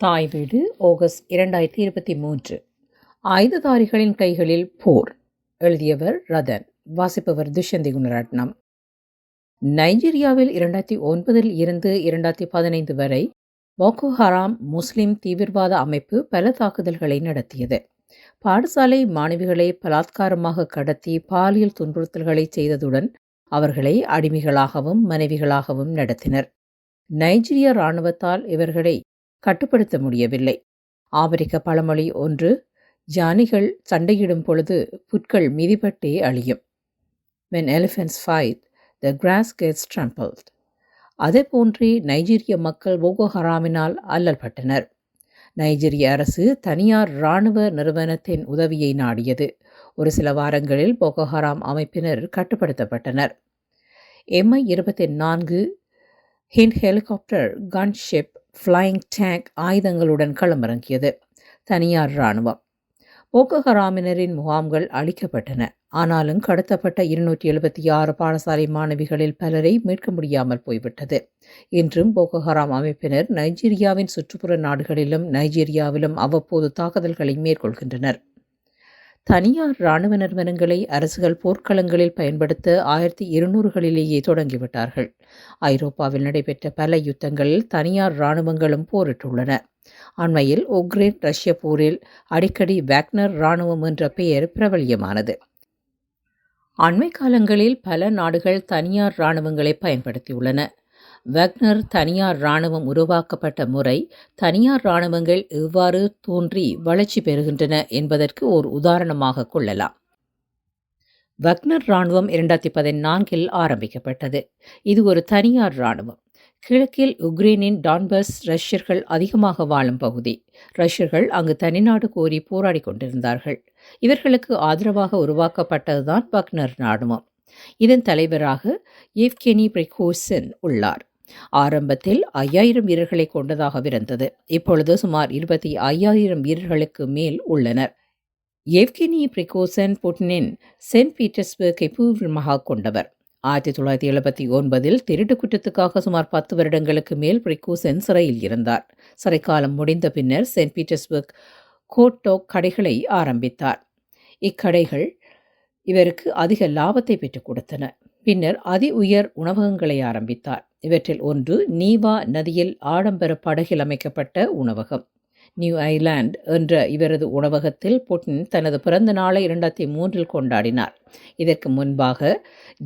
தாய் வீடு ஆகஸ்ட் இரண்டாயிரத்தி இருபத்தி மூன்று. ஆயுததாரிகளின் கைகளில் போர். எழுதியவர் ரதன். வாசிப்பவர் துஷந்தி குணரட்னம். நைஜீரியாவில் இரண்டாயிரத்தி ஒன்பதில் இருந்து இரண்டாயிரத்தி பதினைந்து வரை போகோ ஹராம் முஸ்லிம் தீவிரவாத அமைப்பு பல தாக்குதல்களை நடத்தியது. பாடசாலை மாணவிகளை பலாத்காரமாக கடத்தி பாலியல் துன்புறுத்தல்களை செய்ததுடன் அவர்களை அடிமைகளாகவும் மனைவிகளாகவும் நடத்தினர். நைஜீரிய இராணுவத்தால் இவர்களை கட்டுப்படுத்த முடியவில்லை. ஆப்பிரிக்க பழமொழி ஒன்று ஜானிகள் சண்டையிடும் பொழுது புட்கள் மிதிப்பட்டே அழியும். When elephants fight the grass gets trampled அதே போன்றே நைஜீரிய மக்கள் போகோ ஹராமினால் அல்லல்பட்டனர் நைஜீரிய அரசு தனியார் இராணுவ நிறுவனத்தின் உதவியை நாடியது. ஒரு சில வாரங்களில் போகோஹராம் அமைப்பினர் கட்டுப்படுத்தப்பட்டனர். எம்ஐ இருபத்தி நான்கு hind helicopter gunship flying tank ஆயுதங்களுடன் களமிறங்கியது. தனியார் இராணுவம். போகோ ஹராமினரின் முகாம்கள் அழிக்கப்பட்டன. ஆனாலும் கடத்தப்பட்ட இருநூற்றி எழுபத்தி ஆறு பாடசாலை மாணவிகளில் பலரை மீட்க முடியாமல் போய்விட்டது. இன்றும் போகோ ஹராம் அமைப்பினர் நைஜீரியாவின் சுற்றுப்புற நாடுகளிலும் நைஜீரியாவிலும் அவ்வப்போது தாக்குதல்களை மேற்கொள்கின்றனர். தனியார் இராணுவ நிறுவனங்களை அரசுகள் போர்க்களங்களில் பயன்படுத்த ஆயிரத்தி இருநூறுகளிலேயே தொடங்கிவிட்டார்கள். ஐரோப்பாவில் நடைபெற்ற பல யுத்தங்களில் தனியார் இராணுவங்களும் போரிட்டுள்ளன. அண்மையில் உக்ரைன் ரஷ்ய போரில் அடிக்கடி வேக்னர் இராணுவம் என்ற பெயர் பிரபல்யமானது. அண்மை காலங்களில் பல நாடுகள் தனியார் இராணுவங்களை பயன்படுத்தியுள்ளன. வக்னர் தனியார் இராணுவம் உருவாக்கப்பட்ட முறை தனியார் இராணுவங்கள் எவ்வாறு தோன்றி வளர்ச்சி பெறுகின்றன என்பதற்கு ஓர் உதாரணமாக கொள்ளலாம். வக்னர் இராணுவம் இரண்டாயிரத்தி பதினான்கில் ஆரம்பிக்கப்பட்டது. இது ஒரு தனியார் இராணுவம். கிழக்கில் உக்ரைனின் டான்பஸ் ரஷ்யர்கள் அதிகமாக வாழும் பகுதி. ரஷ்யர்கள் அங்கு தனிநாடு கோரி போராடி கொண்டிருந்தார்கள். இவர்களுக்கு ஆதரவாக உருவாக்கப்பட்டதுதான் பக்னர் இராணுவம். இதன் தலைவராக ஏவ்கெனி பிரிகோசன் உள்ளார். ஆரம்பத்தில் ஐயாயிரம் வீரர்களை கொண்டதாகவிருந்தது இப்பொழுது சுமார் இருபத்தி ஐயாயிரம் வீரர்களுக்கு மேல் உள்ளனர். எவ்கினி பிரிகோசன் புட்னின் சென்ட் பீட்டர்ஸ்பர்க்கை பூர்வமாக கொண்டவர். ஆயிரத்தி தொள்ளாயிரத்தி எழுபத்தி ஒன்பதில் திருட்டு குற்றத்துக்காக சுமார் பத்து வருடங்களுக்கு மேல் பிரிகோசன் சிறையில் இருந்தார். சிறைக்காலம் முடிந்த பின்னர் சென்ட் பீட்டர்ஸ்பர்க் கோட்டோக் கடைகளை ஆரம்பித்தார். இக்கடைகள் இவருக்கு அதிக லாபத்தை பெற்றுக் கொடுத்தன. பின்னர் அதி உயர் உணவகங்களை ஆரம்பித்தார். இவற்றில் ஒன்று நீவா நதியில் ஆடம்பர படகில் அமைக்கப்பட்ட உணவகம். நியூ ஐலாண்ட் என்ற இவரது உணவகத்தில் புட்டின் தனது பிறந்த நாளை இரண்டாயிரத்தி மூன்றில் கொண்டாடினார். இதற்கு முன்பாக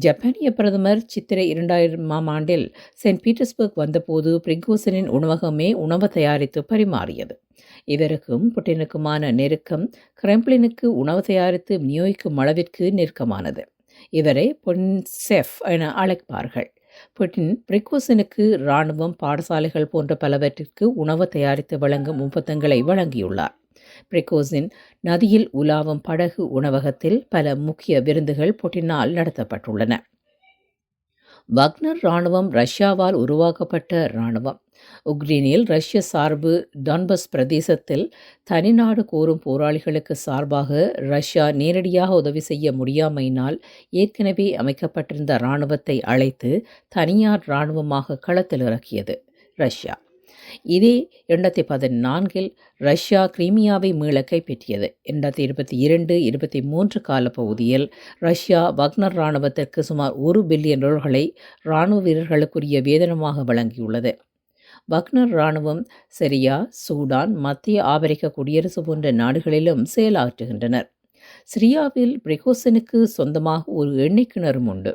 ஜப்பானிய பிரதமர் சித்திரை இரண்டாயிரமாம் ஆண்டில் சென்ட் பீட்டர்ஸ்பர்க் வந்தபோது பிரிகோசனின் உணவகமே உணவு தயாரித்து பரிமாறியது. இவருக்கும் புட்டினுக்குமான நெருக்கம் கிரெம்ப்ளினுக்கு உணவு தயாரித்து விநியோகிக்கும் அளவிற்கு நெருக்கமானது. இவரை பொன் செஃப் என அழைப்பார்கள். புட்டின் பிரிகோசனுக்கு இராணுவம் பாடசாலைகள் போன்ற பலவற்றிற்கு உணவு தயாரித்து வழங்கும் ஒப்பந்தங்களை வழங்கியுள்ளார். பிரிகோசின் நதியில் உலாவும் படகு உணவகத்தில் பல முக்கிய விருந்துகள் புட்டினால் நடத்தப்பட்டுள்ளன. வக்னர் இராணுவம் ரஷ்யாவால் உருவாக்கப்பட்ட இராணுவம். உக்ரைனில் ரஷ்ய சார்பு டான்பஸ் பிரதேசத்தில் தனிநாடு கோரும் போராளிகளுக்கு சார்பாக ரஷ்யா நேரடியாக உதவி செய்ய முடியாமையினால் ஏற்கனவே அமைக்கப்பட்டிருந்த இராணுவத்தை அழைத்து தனியார் இராணுவமாக களத்தில் இறக்கியது ரஷ்யா. இதே இரண்டாயிரத்தி பதினான்கில் ரஷ்யா கிரீமியாவை மீள கைப்பற்றியது. இரண்டாயிரத்தி இருபத்தி இரண்டு இருபத்தி மூன்று காலப்பகுதியில் ரஷ்யா வக்னர் இராணுவத்திற்கு சுமார் ஒரு பில்லியன் டாலர்களை இராணுவ வீரர்களுக்குரிய வேதனமாக வழங்கியுள்ளது. வக்னர் இராணுவம் சிரியா சூடான் மத்திய ஆப்பிரிக்க குடியரசு போன்ற நாடுகளிலும் செயலாற்றுகின்றனர். சிரியாவில் பிரிகோசனுக்கு சொந்தமாக ஒரு எண்ணெய் கிணறும் உண்டு.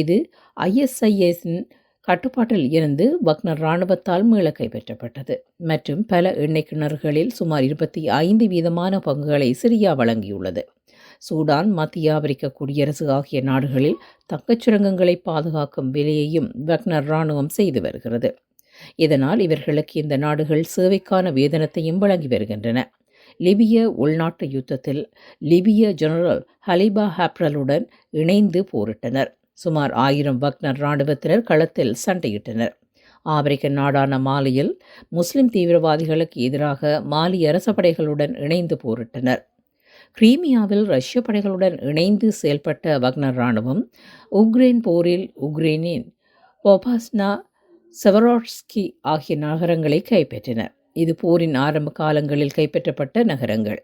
இது ஐஎஸ்ஐஎஸின் கட்டுப்பாட்டில் இருந்து வக்னர் இராணுவத்தால் மீள கைப்பற்றப்பட்டது மற்றும் பல எண்ணெய் கிணறுகளில் சுமார் இருபத்தி ஐந்து வீதமான பங்குகளை சிரியா வழங்கியுள்ளது. சூடான் மத்திய ஆப்பிரிக்க குடியரசு ஆகிய நாடுகளில் தங்கச் சுரங்கங்களை பாதுகாக்கும் வேலையையும் வக்னர் இராணுவம் செய்து வருகிறது. இதனால் இவர்களுக்கு இந்த நாடுகள் சேவைக்கான வேதனத்தையும் வழங்கி வருகின்றன. லிபிய உள்நாட்டு யுத்தத்தில் லிபிய ஜெனரல் ஹலிபா ஹாப்ரலுடன் இணைந்து போரிட்டனர். சுமார் ஆயிரம் வக்னர் இராணுவத்தினர் களத்தில் சண்டையிட்டனர். ஆப்பிரிக்க நாடான மாலியில் முஸ்லிம் தீவிரவாதிகளுக்கு எதிராக மாலி அரச படைகளுடன் இணைந்து போரிட்டனர். கிரீமியாவில் ரஷ்ய படைகளுடன் இணைந்து செயல்பட்ட வக்னர் இராணுவம் உக்ரைன் போரில் உக்ரைனின் பொபாஸ்னா செவரோட்ஸ்கி ஆகிய நகரங்களை கைப்பற்றினர். இது போரின் ஆரம்ப காலங்களில் கைப்பற்றப்பட்ட நகரங்கள்.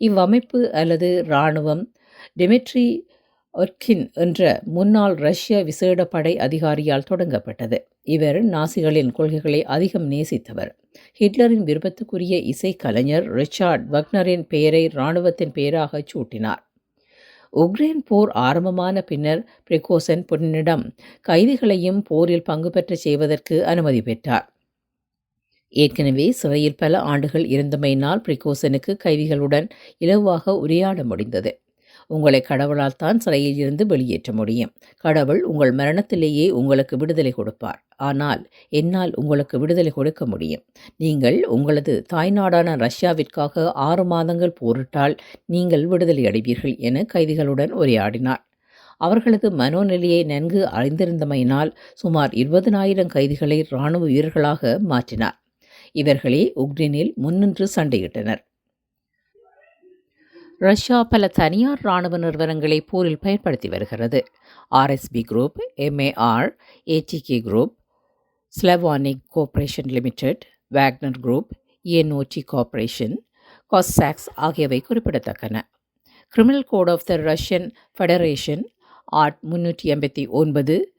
இவ்வமைப்பு அல்லது இராணுவம் டெமிட்ரி ஒர்கின் என்ற முன்னாள் ரஷ்ய விசேட படை அதிகாரியால் தொடங்கப்பட்டது. இவர் நாசிகளின் கொள்கைகளை அதிகம் நேசித்தவர். ஹிட்லரின் விருப்பத்துக்குரிய இசைக்கலைஞர் ரிச்சார்ட் வக்னரின் பெயரை இராணுவத்தின் பெயராக சூட்டினார். உக்ரைன் போர் ஆரம்பமான பின்னர் பிரிகோசன் புட்டினிடம் கைதிகளையும் போரில் பங்கு பெற்றச் செய்வதற்கு அனுமதி பெற்றார். ஏற்கனவே சிறையில் பல ஆண்டுகள் இருந்தமையினால் பிரிகோசனுக்கு கைதிகளுடன் இலவாக உரையாட முடிந்தது. உங்களை கடவுளால் தான் சிறையில் இருந்து வெளியேற்ற முடியும். கடவுள் உங்கள் மரணத்திலேயே உங்களுக்கு விடுதலை கொடுப்பார். ஆனால் என்னால் உங்களுக்கு விடுதலை கொடுக்க முடியும். நீங்கள் உங்களது தாய்நாடான ரஷ்யாவிற்காக ஆறு மாதங்கள் போரிட்டால் நீங்கள் விடுதலை அடைவீர்கள் என கைதிகளுடன் உரையாடினார். அவர்களது மனோநிலையை நன்கு அறிந்திருந்தமையினால் சுமார் இருபதனாயிரம் கைதிகளை இராணுவ வீரர்களாக மாற்றினார். இவர்களே உக்ரைனில் முன்னின்று சண்டையிட்டனர். ரஷ்யா பல தனியார் இராணுவ நிறுவனங்களை போரில் பயன்படுத்தி வருகிறது. RSB group MAR ATK group Slavonic cooperation limited Wagner group ENOT corporation Cossacks ஆகியவை குறிப்பிடத்தக்கன. Criminal code of the Russian federation art முன்னூற்றி எண்பத்தி ஒன்பது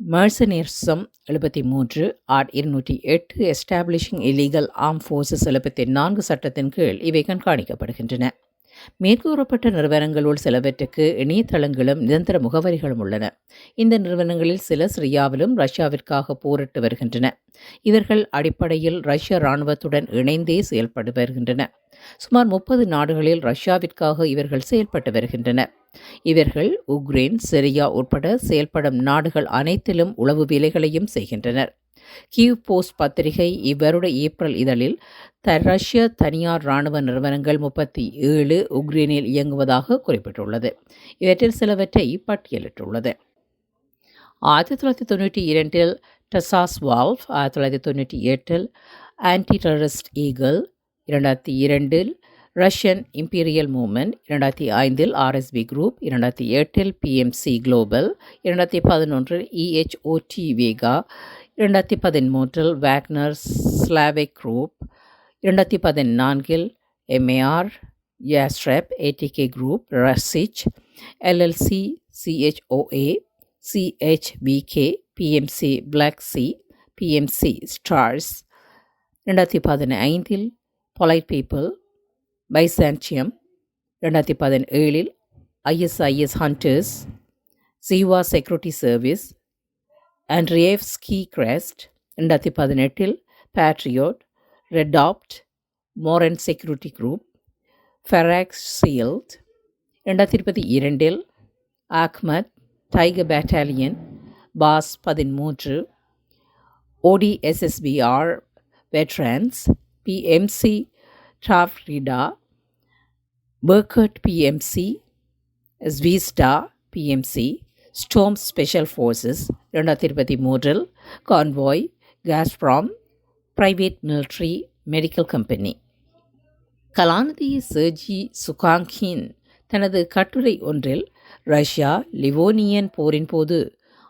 மர்சனேர்சம் எழுபத்தி மூன்று ஆர்ட் இருநூற்றி எட்டு எஸ்டாப்ளிஷிங் இலீகல் ஆர்ம் ஃபோர்ஸஸ் எழுபத்தி நான்கு சட்டத்தின் கீழ் இவை கண்காணிக்கப்படுகின்றன. மேற்கூறப்பட்ட நிறுவனங்களுள் சிலவற்றுக்கு இணையதளங்களும் நிரந்தர முகவரிகளும் உள்ளன. இந்த நிறுவனங்களில் சில சிரியாவிலும் ரஷ்யாவிற்காக போரிட்டு வருகின்றன. இவர்கள் அடிப்படையில் ரஷ்ய இராணுவத்துடன் இணைந்தே செயல்பட்டு வருகின்றன. சுமார் முப்பது நாடுகளில் ரஷ்யாவிற்காக இவர்கள் செயல்பட்டு வருகின்றன. இவர்கள் உக்ரைன் சிரியா உட்பட செயல்படும் நாடுகள் அனைத்திலும் உளவு வேலைகளையும் செய்கின்றனர். கியூ போஸ்ட் பத்திரிகை இவ்வருட ஏப்ரல் இதழில் த ரஷ்ய தனியார் இராணுவ நிறுவனங்கள் முப்பத்தி ஏழு உக்ரைனில் இயங்குவதாக குறிப்பிட்டுள்ளது. இவற்றில் சிலவற்றை பட்டியலிட்டுள்ளது. ஆயிரத்தி தொள்ளாயிரத்தி தொண்ணூற்றி இரண்டில் டசாஸ் வால்ஃப் ஆயிரத்தி தொள்ளாயிரத்தி தொண்ணூற்றி எட்டில் ஆன்டி டெரரிஸ்ட் ஈகிள் இரண்டாயிரத்தி இரண்டில் ரஷ்யன் இம்பீரியல் மூமெண்ட் இரண்டாயிரத்தி ஐந்தில் ஆர்எஸ்பி குரூப் இரண்டாயிரத்தி எட்டில் பிஎம்சி குளோபல் இரண்டாயிரத்தி பதினொன்றில் இஹெச்ஓடி வேகா இரண்டாயிரத்தி பதிமூன்றில் வேக்னர் ஸ்லாவிக் குரூப் இரண்டாயிரத்தி பதினான்கில் MAR Yastreb ATK group Rusich LLC CHOA CHPK PMC block C PMC stars ரெண்டாயிரத்தி பதினைந்தில் பொலைட் பீப்புள் பைசான்சியம் ரெண்டாயிரத்தி பதினேழில் ISIS hunters Jeeva security service and Rev Ski Krest ரெண்டாயிரத்தி பதினெட்டில் Patriot Redut Moran security group Ferax shield ரெண்டாயிரத்தி இருபத்தி இரண்டில் Akhmat tiger battalion pass பதிமூன்று ஓடிஎஸ்எஸ்பிஆர் veterans PMC ட்ராஃப்ரிடா Berkut PMC Zvezda PMC storm special forces ரெண்டாயிரத்தி இருபத்தி மூன்றில் convoy Gazprom private military medical company கலாநிதி சர்ஜி சுகாங்கின் தனது கட்டுரை ஒன்றில் ரஷ்யா லிவோனியன் போரின் போது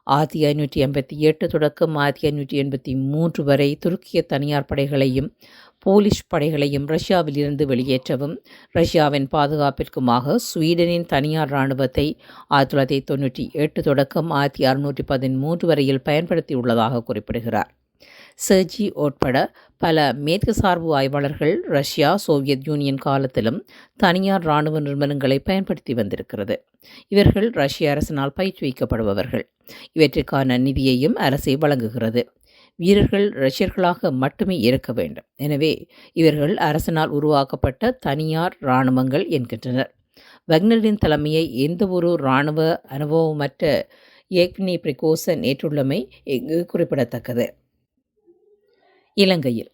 ஆயிரத்தி ஐநூற்றி எண்பத்தி எட்டு தொடக்கம் ஆயிரத்தி ஐநூற்றி எண்பத்தி மூன்று வரை துருக்கிய தனியார் படைகளையும் போலிஷ் படைகளையும் ரஷ்யாவில் இருந்து வெளியேற்றவும் ரஷ்யாவின் பாதுகாப்பிற்குமாக ஸ்வீடனின் தனியார் இராணுவத்தை ஆயிரத்தி தொள்ளாயிரத்தி தொண்ணூற்றி எட்டு தொடக்கம் ஆயிரத்தி அறுநூற்றி பதிமூன்று வரையில் பயன்படுத்தியுள்ளதாக குறிப்பிடுகிறார். சர்ஜி உட்பட பல மேற்கு சார்பு ஆய்வாளர்கள் ரஷ்யா சோவியத் யூனியன் காலத்திலும் தனியார் இராணுவ நிறுவனங்களை பயன்படுத்தி வந்திருக்கிறது. இவர்கள் ரஷ்ய அரசினால் பயிற்றுவிக்கப்படுபவர்கள். இவற்றிற்கான நிதியையும் அரசே வழங்குகிறது. வீரர்கள் ரஷ்யர்களாக மட்டுமே இருக்க வேண்டும். எனவே இவர்கள் அரசனால் உருவாக்கப்பட்ட தனியார் இராணுவங்கள் என்கின்றனர். வக்னரின் தலைமையை எந்தவொரு இராணுவ அனுபவமற்ற ஏக்னி பிரிகோசன் ஏற்றுள்ளமை இங்கு குறிப்பிடத்தக்கது. இலங்கையில்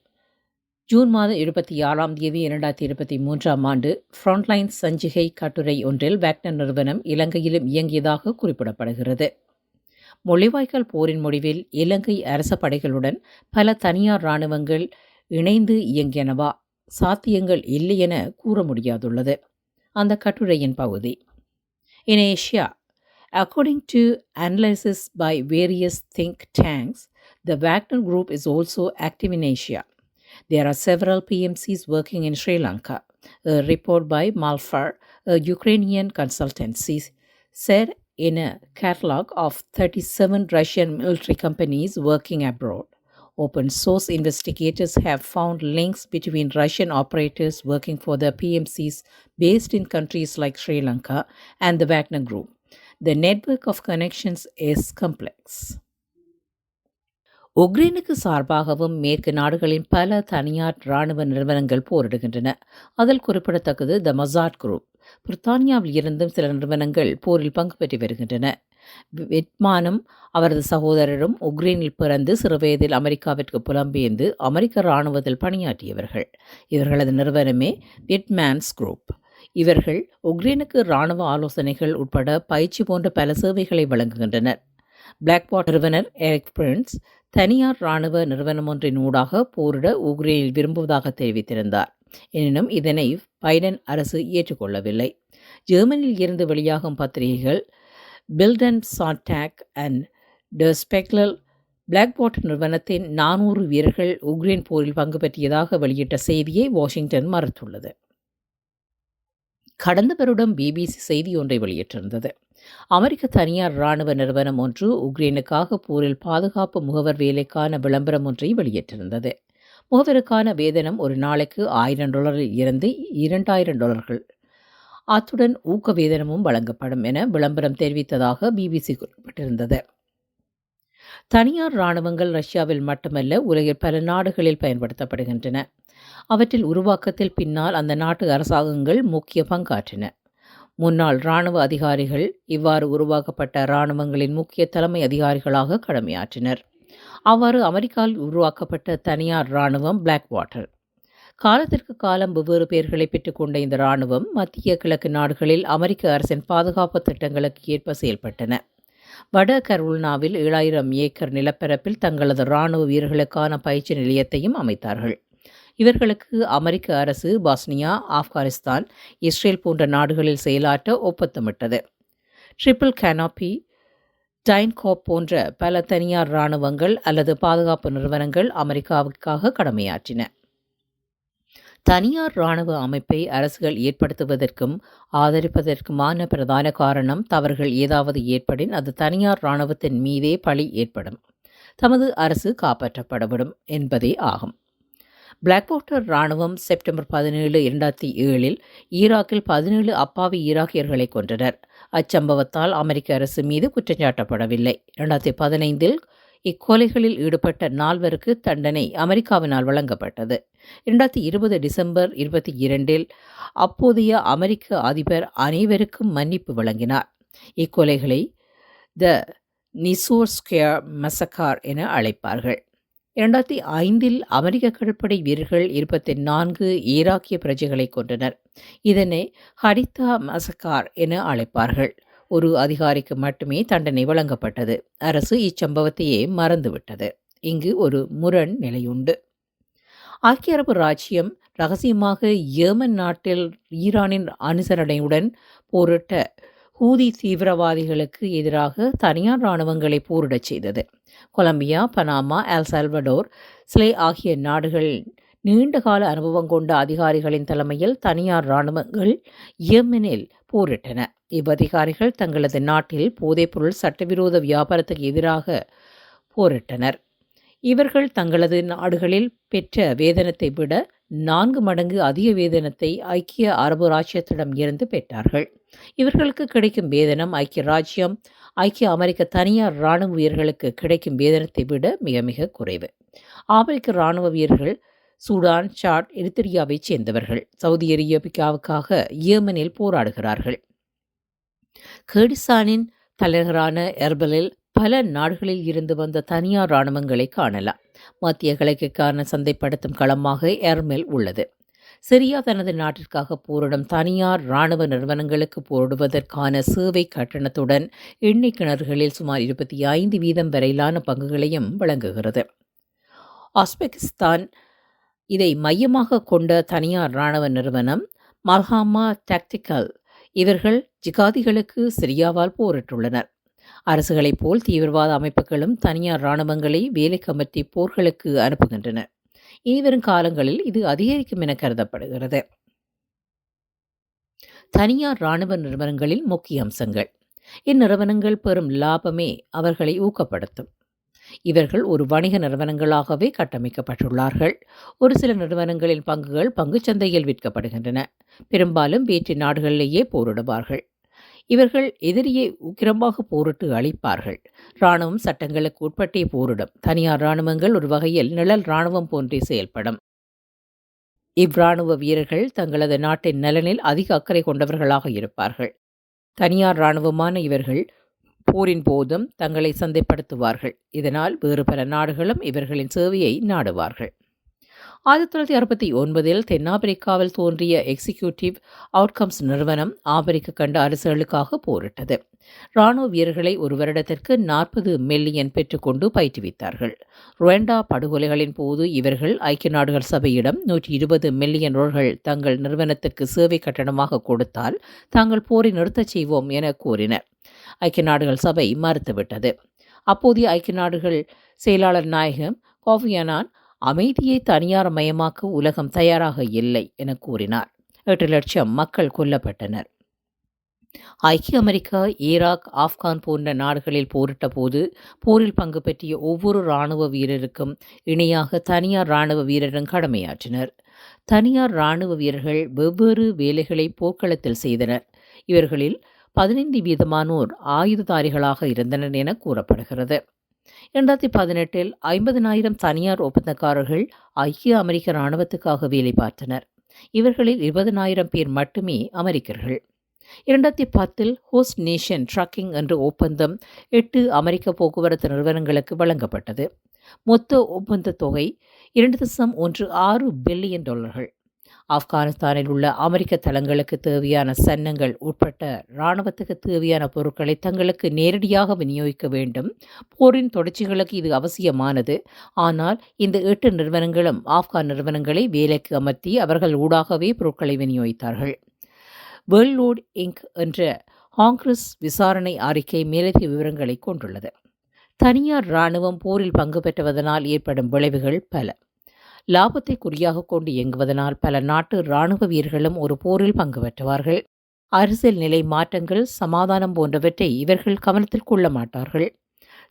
ஜூன் மாதம் இருபத்தி ஆறாம் தேதி இரண்டாயிரத்தி இருபத்தி மூன்றாம் ஆண்டு ஃப்ரண்ட்லைன் சஞ்சிகை கட்டுரை ஒன்றில் வேக்னர் நிறுவனம் இலங்கையிலும் இயங்கியதாக குறிப்பிடப்படுகிறது. மொழிவாய்க்கால் போரின் முடிவில் இலங்கை அரச படைகளுடன் பல தனியார் இராணுவங்கள் இணைந்து இயங்கியனவா? சாத்தியங்கள் இல்லை என கூற முடியாதுள்ளது. அந்த கட்டுரையின் பகுதி. In Asia according to analysis by various think tanks the Wagner group is also active in Asia There are several PMCs working in Sri Lanka. A report by Malfar, a Ukrainian consultancy, said in a catalog of 37 Russian military companies working abroad. Open source investigators have found links between Russian operators working for the PMCs based in countries like Sri Lanka and the Wagner Group. The network of connections is complex. உக்ரைனுக்கு சார்பாகவும் மேற்கு நாடுகளின் பல தனியார் இராணுவ நிறுவனங்கள் போரிடுகின்றன அதில் குறிப்பிடத்தக்கது த மசாட் குரூப் பிரித்தானியாவில் இருந்தும் சில நிறுவனங்கள் போரில் பங்கு பெற்று வருகின்றன. வெட்மானும் அவரது சகோதரரும் உக்ரைனில் பிறந்து சிறுவயதில் அமெரிக்காவிற்கு புலம்பெயர்ந்து அமெரிக்க இராணுவத்தில் பணியாற்றியவர்கள். இவர்களது நிறுவனமே விட்மேன்ஸ் குரூப். இவர்கள் உக்ரைனுக்கு இராணுவ ஆலோசனைகள் உட்பட பயிற்சி போன்ற பல சேவைகளை வழங்குகின்றனர். பிளாக்பாட் நிறுவனர் எரிக் பிரின்ஸ் தனியார் இராணுவ நிறுவனம் ஒன்றின் ஊடாக போரிட உக்ரைனில் விரும்புவதாக தெரிவித்திருந்தார். எனினும் இதனை பைடன் அரசு ஏற்றுக்கொள்ளவில்லை. ஜெர்மனியில் இருந்து வெளியாகும் பத்திரிகைகள் பில்டன் சாட்டாக் அண்ட் ட ஸ்பெக்லல் பிளாக்பாட் நிறுவனத்தின் நானூறு வீரர்கள் உக்ரைன் போரில் பங்கு பெற்றியதாக வெளியிட்ட செய்தியை வாஷிங்டன் மறுத்துள்ளது. கடந்த வருடம் பிபிசி செய்தி ஒன்றை வெளியிட்டிருந்தது. அமெரிக்க தனியார் இராணுவ நிறுவனம் ஒன்று உக்ரைனுக்காக போரில் பாதுகாப்பு முகவர் வேலைக்கான விளம்பரம் ஒன்றை வெளியிட்டிருந்தது. மூவருக்கான வேதனம் ஒரு நாளைக்கு ஆயிரம் டாலரில் இருந்து இரண்டாயிரம் டாலர்கள். அத்துடன் ஊக்க வேதனமும் வழங்கப்படும் என விளம்பரம் தெரிவித்ததாக பிபிசி குறிப்பிட்டிருந்தது. தனியார் இராணுவங்கள் ரஷ்யாவில் மட்டுமல்ல உலகில் பல நாடுகளில் பயன்படுத்தப்படுகின்றன. அவற்றில் உருவாக்கத்தில் பின்னால் அந்த நாட்டு அரசாங்கங்கள் முக்கிய பங்காற்றின. முன்னாள் இராணுவ அதிகாரிகள் இவ்வாறு உருவாக்கப்பட்ட இராணுவங்களின் முக்கிய தலைமை அதிகாரிகளாக கடமையாற்றினர். அவ்வாறு அமெரிக்காவில் உருவாக்கப்பட்ட தனியார் இராணுவம் பிளாக் வாட்டர் காலத்திற்கு காலம் வெவ்வேறு பெயர்களை பெற்றுக்கொண்ட இந்த இராணுவம் மத்திய கிழக்கு நாடுகளில் அமெரிக்க அரசின் பாதுகாப்பு திட்டங்களுக்கு ஏற்ப செயல்பட்டன. வட கரோலினாவில் ஏழாயிரம் ஏக்கர் நிலப்பரப்பில் தங்களது இராணுவ வீரர்களுக்கான பயிற்சி நிலையத்தையும் அமைத்தார்கள். இவர்களுக்கு அமெரிக்க அரசு பாஸ்னியா ஆப்கானிஸ்தான் இஸ்ரேல் போன்ற நாடுகளில் செயலாற்ற ஒப்பந்தமிட்டது. ட்ரிபிள் கேனாபி டைன்காப் போன்ற பல தனியார் இராணுவங்கள் அல்லது பாதுகாப்பு நிறுவனங்கள் அமெரிக்காவுக்காக கடமையாற்றின. தனியார் இராணுவ அமைப்பை அரசுகள் ஏற்படுத்துவதற்கும் ஆதரிப்பதற்குமான பிரதான காரணம் தவறுகள் ஏதாவது ஏற்படின் அது தனியார் இராணுவத்தின் மீதே பழி ஏற்படும். தமது அரசு காப்பாற்றப்படவிடும் என்பதே ஆகும். பிளாக்வாட்டர் இராணுவம் செப்டம்பர் பதினேழு இரண்டாயிரத்தி ஏழில் ஈராக்கில் பதினேழு அப்பாவி ஈராக்கியர்களை கொன்றனர். அச்சம்பவத்தால் அமெரிக்க அரசு மீது குற்றஞ்சாட்டப்படவில்லை இரண்டாயிரத்தி பதினைந்தில் இக்கொலைகளில் ஈடுபட்ட நால்வருக்கு தண்டனை அமெரிக்காவினால் வழங்கப்பட்டது. இரண்டாயிரத்தி இருபது டிசம்பர் இருபத்தி இரண்டில் அப்போதைய அமெரிக்க அதிபர் அனைவருக்கும் மன்னிப்பு வழங்கினார். இக்கொலைகளை த நிசோர் ஸ்கேர் மசக்கார் என அழைப்பார்கள். இரண்டாயிரத்தி ஐந்தில் அமெரிக்க கடற்படை வீரர்கள் இருபத்தி நான்கு ஈராக்கிய பிரஜைகளை கொண்டனர் இதனை ஹரிதா மசக்கார் என அழைப்பார்கள். ஒரு அதிகாரிக்கு மட்டுமே தண்டனை வழங்கப்பட்டது. அரசு இச்சம்பவத்தையே மறந்துவிட்டது. இங்கு ஒரு முரண் நிலையுண்டு. ஐக்கிய அரபு ராச்சியம் ரகசியமாக ஏமன் நாட்டில் ஈரானின் அனுசரணையுடன் போரிட்ட ஹூதி தீவிரவாதிகளுக்கு எதிராக தனியார் இராணுவங்களை போரிடச் செய்தது. Colombia Panama El Salvador Chile ஆகிய நாடுகள் நீண்டகால அனுபவம் கொண்ட அதிகாரிகளின் தலைமையில் தனியார் இராணுவங்கள் யெமனில் போரிட்டன. இவ்வதிகாரிகள் தங்களது நாட்டில் போதைப்பொருள் சட்டவிரோத வியாபாரத்துக்கு எதிராக போரிட்டனர். இவர்கள் தங்களது நாடுகளில் பெற்ற வேதனத்தை விட நான்கு மடங்கு அதிக வேதனத்தை ஐக்கிய அரபு ராஜ்யத்திடம் இருந்து பெற்றார்கள். இவர்களுக்கு கிடைக்கும் வேதனம் ஐக்கிய ராஜ்யம் ஐக்கிய அமெரிக்க தனியார் இராணுவ வீரர்களுக்கு கிடைக்கும் வேதனத்தை விட மிக மிக குறைவு. அமெரிக்க இராணுவ வீரர்கள் சூடான் சாட் எரித்திரியாவைச் சேர்ந்தவர்கள். சவுதி அரேபியாவுக்காக ஏமனில் போராடுகிறார்கள். கேடிசானின் தலைநகரான எர்பலில் பல நாடுகளில் இருந்து வந்த தனியார் இராணுவங்களை காணலாம். மத்திய கிழக்கிற்கான சந்தைப்படுத்தும் களமாக ஏர்மெல் உள்ளது. சிரியா தனது நாட்டிற்காக போரிடும் தனியார் இராணுவ நிறுவனங்களுக்கு போரிடுவதற்கான சேவை கட்டணத்துடன் எண்ணெய் கிணறுகளில் சுமார் இருபத்தி ஐந்து வீதம் வரையிலான பங்குகளையும் வழங்குகிறது. ஆஸ்பெகிஸ்தான் இதை மையமாக கொண்ட தனியார் இராணுவ நிறுவனம் மல்ஹாமா டாக்டிக்கல் இவர்கள் ஜிகாதிகளுக்கு சிரியாவால் போரிட்டுள்ளனர். அரசுகளைப் போல் தீவிரவாத அமைப்புகளும் தனியார் இராணுவங்களை வேலைக்கு அமர்த்தி போர்களுக்கு அனுப்புகின்றன. இனிவரும் காலங்களில் இது அதிகரிக்கும் என கருதப்படுகிறது. தனியார் இராணுவ நிறுவனங்களில் முக்கிய அம்சங்கள். இந்நிறுவனங்கள் பெறும் லாபமே அவர்களை ஊக்கப்படுத்தும். இவர்கள் ஒரு வணிக நிறுவனங்களாகவே கட்டமைக்கப்பட்டுள்ளார்கள். ஒரு சில நிறுவனங்களின் பங்குகள் பங்குச் சந்தையில் விற்கப்படுகின்றன. பெரும்பாலும் வேற்று நாடுகளிலேயே போரிடுவார்கள். இவர்கள் எதிரியை உக்கிரமாக போரிட்டு அழிப்பார்கள். இராணுவம் சட்டங்களுக்கு உட்பட்டே போரிடும். தனியார் இராணுவங்கள் ஒரு வகையில் நிழல் இராணுவம் போன்றே செயல்படும். இவ்ராணுவ வீரர்கள் தங்களது நாட்டின் நலனில் அதிக அக்கறை கொண்டவர்களாக இருப்பார்கள். தனியார் இராணுவமான இவர்கள் போரின் போதும் தங்களை சந்தைப்படுத்துவார்கள். இதனால் வேறு பல நாடுகளும் இவர்களின் சேவையை நாடுவார்கள். ஆயிரத்தி தொள்ளாயிரத்தி அறுபத்தி ஒன்பதில் தென்னாப்பிரிக்காவில் தோன்றிய எக்ஸிக்யூட்டிவ் அவுட்கம்ஸ் நிறுவனம் ஆப்பிரிக்க கண்ட அரசுகளுக்காக போரிட்டது. ராணுவ வீரர்களை ஒரு வருடத்திற்கு நாற்பது மில்லியன் பெற்றுக்கொண்டு பயிற்றுவித்தார்கள். ருவண்டா படுகொலைகளின் போது இவர்கள் ஐக்கிய நாடுகள் சபையிடம் நூற்றி இருபது மில்லியன் ரோர்கள் தங்கள் நிறுவனத்திற்கு சேவை கட்டணமாக கொடுத்தால் தாங்கள் போரை நிறுத்தச் செய்வோம் என கூறினர். ஐக்கிய நாடுகள் சபை மறுத்துவிட்டது. அப்போதைய ஐக்கிய நாடுகள் செயலாளர் நாயகம் கோஃபியனான் அமைதியை தனியார் மயமாக்க உலகம் தயாராக இல்லை என கூறினார். எட்டு லட்சம் மக்கள் கொல்லப்பட்டனர். ஐக்கிய அமெரிக்கா ஈராக் ஆப்கான் போன்ற நாடுகளில் போரிட்ட போது போரில் பங்கு பெற்றிய ஒவ்வொரு இராணுவ வீரருக்கும் இணையாக தனியார் இராணுவ வீரரும் கடமையாற்றினர். தனியார் இராணுவ வீரர்கள் வெவ்வேறு வேலைகளை போர்க்களத்தில் செய்தனர். இவர்களில் பதினைந்து வீதமானோர் ஆயுததாரிகளாக இருந்தனர் என கூறப்படுகிறது. இரண்டாயிரத்தி பதினெட்டில் ஐம்பதினாயிரம் தனியார் ஒப்பந்தக்காரர்கள் ஐக்கிய அமெரிக்க இராணுவத்துக்காக வேலை பார்த்தனர். இவர்களில் இருபதனாயிரம் பேர் மட்டுமே அமெரிக்கர்கள். இரண்டாயிரத்தி பத்தில் ஹோஸ்ட் நேஷன் ட்ரக்கிங் என்ற ஒப்பந்தம் எட்டு அமெரிக்க போக்குவரத்து நிறுவனங்களுக்கு வழங்கப்பட்டது. மொத்த ஒப்பந்த தொகை இரண்டு தசம் ஒன்று ஆறு பில்லியன் டாலர்கள். ஆப்கானிஸ்தானில் உள்ள அமெரிக்க தளங்களுக்கு தேவையான சன்னங்கள் உட்பட்ட இராணுவத்துக்கு தேவையான பொருட்களை தங்களுக்கு நேரடியாக விநியோகிக்க வேண்டும். போரின் தொடர்ச்சிகளுக்கு இது அவசியமானது. ஆனால் இந்த எட்டு நிறுவனங்களும் ஆப்கான் நிறுவனங்களை வேலைக்கு அமர்த்தி அவர்கள் ஊடாகவே பொருட்களை விநியோகித்தார்கள். வேர்ல்ட் இங்க் என்ற ஹாங்கிரஸ் விசாரணை அறிக்கை மேலதிக விவரங்களை கொண்டுள்ளது. தனியார் இராணுவம் போரில் பங்கு பெற்றுவதனால் ஏற்படும் விளைவுகள் பல. லாபத்தை குறியாக கொண்டு இயங்குவதனால் பல நாட்டு இராணுவ வீரர்களும் ஒரு போரில் பங்கு பெற்றுவார்கள். அரசியல் நிலை மாற்றங்கள் சமாதானம் போன்றவற்றை இவர்கள் கவனத்தில் கொள்ள மாட்டார்கள்.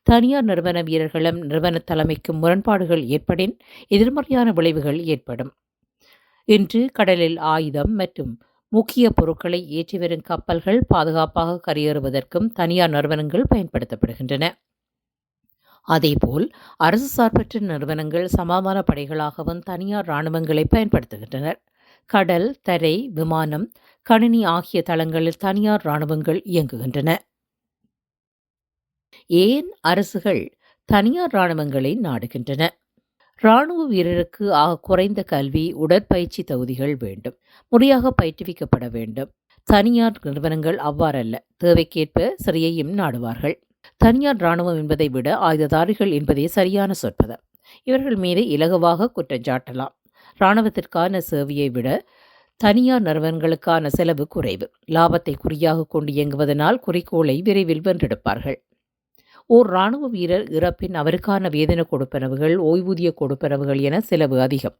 தனியார் நிறுவன வீரர்களும் நிறுவன தலைமைக்கும் முரண்பாடுகள் ஏற்படின் எதிர்மறையான விளைவுகள் ஏற்படும். இன்று கடலில் ஆயுதம் மற்றும் முக்கிய பொருட்களை ஏற்றி வரும் கப்பல்கள் பாதுகாப்பாக கரையேறுவதற்கும் தனியார் நிறுவனங்கள் பயன்படுத்தப்படுகின்றன. அதேபோல் அரசு சார்பற்ற நிறுவனங்கள் சமாதான படைகளாகவும் தனியார் இராணுவங்களை பயன்படுத்துகின்றனர். கடல் தரை விமானம் கணினி ஆகிய தளங்களில் தனியார் இராணுவங்கள் இயங்குகின்றன. ஏன் அரசுகள் தனியார் இராணுவங்களை நாடுகின்றன? இராணுவ வீரருக்கு ஆக குறைந்த கல்வி உடற்பயிற்சி தகுதிகள் வேண்டும். முறையாக பயிற்றுவிக்கப்பட வேண்டும். தனியார் நிறுவனங்கள் அவ்வாறல்ல. தேவைக்கேற்ப சிறையையும் நாடுவார்கள். தனியார் இராணுவம் என்பதை விட ஆயுததாரிகள் என்பதே சரியான சொற்பதம். இவர்கள் மீது இலகுவாக குற்றஞ்சாட்டலாம் இராணுவத்திற்கான சேவையை விட தனியார் நிறுவனங்களுக்கான செலவு குறைவு. லாபத்தை குறியாக கொண்டு இயங்குவதனால் குறிக்கோளை விரைவில் வென்றெடுப்பார்கள். ஓர் இராணுவ வீரர் இறப்பின் அவருக்கான வேதனை கொடுப்பனவுகள் ஓய்வூதிய கொடுப்பனவுகள் என செலவு அதிகம்.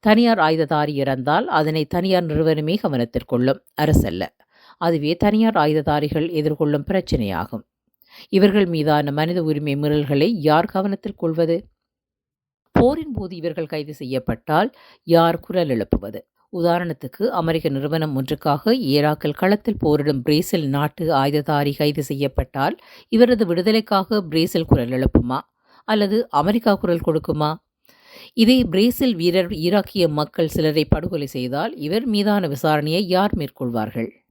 தனியார் ஆயுததாரி இறந்தால் அதனை தனியார் நிறுவனமே கவனத்திற்கொள்ளும் அரசல்ல. அதுவே தனியார் ஆயுததாரிகள் எதிர்கொள்ளும் பிரச்சினையாகும். இவர்கள் மீதான மனித உரிமை மீறல்களை யார் கவனத்தில் கொள்வது? போரின் போது இவர்கள் கைது செய்யப்பட்டால் யார் குரல் எழுப்புவது? உதாரணத்துக்கு அமெரிக்க நிறுவனம் ஒன்றுக்காக ஈராக்கில் களத்தில் போரிடும் பிரேசில் நாட்டு ஆயுததாரி கைது செய்யப்பட்டால் இவரது விடுதலைக்காக பிரேசில் குரல் எழுப்புமா? அல்லது அமெரிக்கா குரல் கொடுக்குமா? இதே பிரேசில் வீரர் ஈராக்கிய மக்கள் சிலரை படுகொலை செய்தால் இவர் மீதான விசாரணையை யார் மேற்கொள்வார்கள்?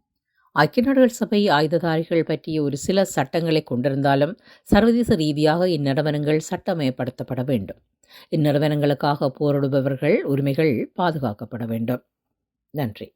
ஐக்கிய நாடுகள் சபை ஆயுததாரிகள் பற்றிய ஒரு சில சட்டங்களை கொண்டிருந்தாலும் சர்வதேச ரீதியாக இந்நிறுவனங்கள் சட்டமயப்படுத்தப்பட வேண்டும். இந்நிறுவனங்களுக்காக போரிடுபவர்கள் உரிமைகள் பாதுகாக்கப்பட வேண்டும். நன்றி.